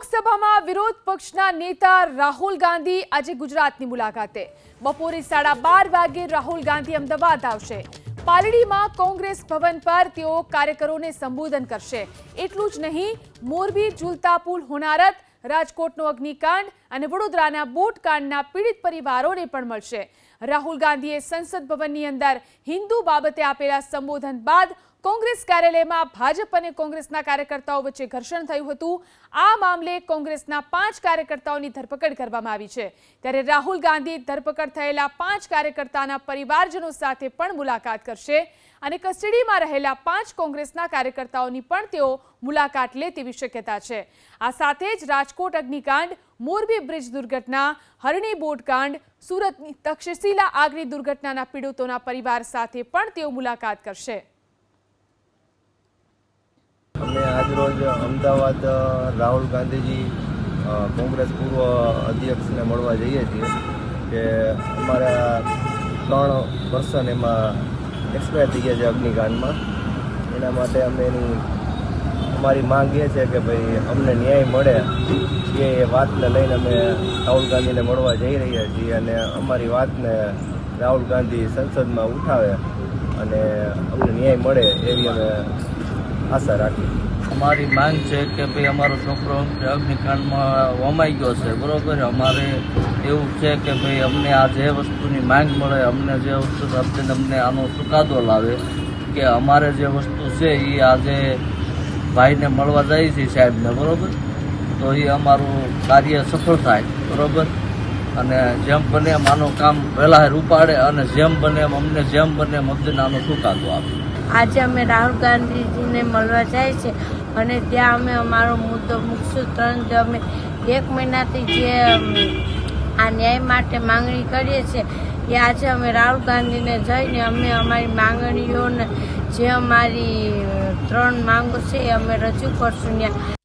લોકસભામાં વિરોધ પક્ષના નેતા રાહુલ ગાંધી આજે ગુજરાતની મુલાકાતે. બપોરે સાડા બાર વાગે રાહુલ ગાંધી અમદાવાદ આવશે. પાલડીમાં કોંગ્રેસ ભવન પર તેઓ કાર્યકરોને સંબોધન કરશે. એટલું જ નહીં, મોરબી ઝૂલતા પુલ હોનારત, રાજકોટનો અગ્નિકાંડ અને વડોદરાના બોટકાંડના પીડિત પરિવારોને પણ મળશે. રાહુલ ગાંધીએ સંસદ ભવનની અંદર હિન્દુ બાબતે આપેલા સંબોધન બાદ કોંગ્રેસ કાર્યાલયમાં ભાજપ અને કોંગ્રેસના કાર્યકર્તાઓ વચ્ચે ઘર્ષણ થયું હતું. આ મામલે કોંગ્રેસના પાંચ કાર્યકર્તાઓની ધરપકડ કરવામાં આવી છે. ત્યારે રાહુલ ગાંધી ધરપકડ થયેલા પાંચ કાર્યકર્તાના પરિવારજનો સાથે પણ મુલાકાત કરશે અને કસ્ટડીમાં રહેલા પાંચ કોંગ્રેસના કાર્યકર્તાઓની પણ તેઓ મુલાકાત લે તેવી શક્યતા છે. આ સાથે જ રાજકોટ અગ્નિકાંડ, મોરબી બ્રિજ દુર્ઘટના, હરણી બોટકાંડ સુરતની તક્ષશિલા આગની દુર્ઘટનાના પીડિતોના પરિવાર સાથે પણ તેઓ મુલાકાત કરશે. આજરોજ અમદાવાદ રાહુલ ગાંધીજી કોંગ્રેસ પૂર્વ અધ્યક્ષને મળવા જઈએ છીએ કે અમારા ત્રણ પર્સન એમાં એક્સપાયર થઈ ગયા છે અગ્નિકાંડમાં. એના માટે અમે એની, અમારી માંગ એ છે કે ભાઈ અમને ન્યાય મળે એ વાતને લઈને અમે રાહુલ ગાંધીને મળવા જઈ રહ્યા છીએ અને અમારી વાતને રાહુલ ગાંધી સંસદમાં ઉઠાવે અને અમને ન્યાય મળે એવી અમે આશા રાખી અમારી માંગ છે કે ભાઈ અમારો છોકરો અગ્નિકાંડમાં વમાઈ ગયો છે, બરાબર? અમારે એવું છે કે ભાઈ અમને આ જે વસ્તુની માંગ મળે, અમને જે વસ્તુ આપીને અમને આનો ચુકાદો લાવે કે અમારે જે વસ્તુ છે એ આજે ભાઈને મળવા જાય છે સાહેબને, બરાબર? તો એ અમારું કાર્ય સફળ થાય, બરાબર? અને જેમ બને એમ આનું કામ વહેલા રૂપાડે અને જેમ બને એમ અમને જેમ બને એમ અમને આનો ચુકાદો આપે. આજે અમે રાહુલ ગાંધીજીને મળવા જાય છે. અને ત્યાં અમે અમારો મુદ્દો મૂકશું. ત્રણ અમે એક મહિનાથી જે આ ન્યાય માટે માંગણી કરીએ છીએ, એ આજે અમે રાહુલ ગાંધીને જઈને અમે અમારી માંગણીઓને જે અમારી ત્રણ માંગો છે એ અમે રજૂ કરશું ત્યાં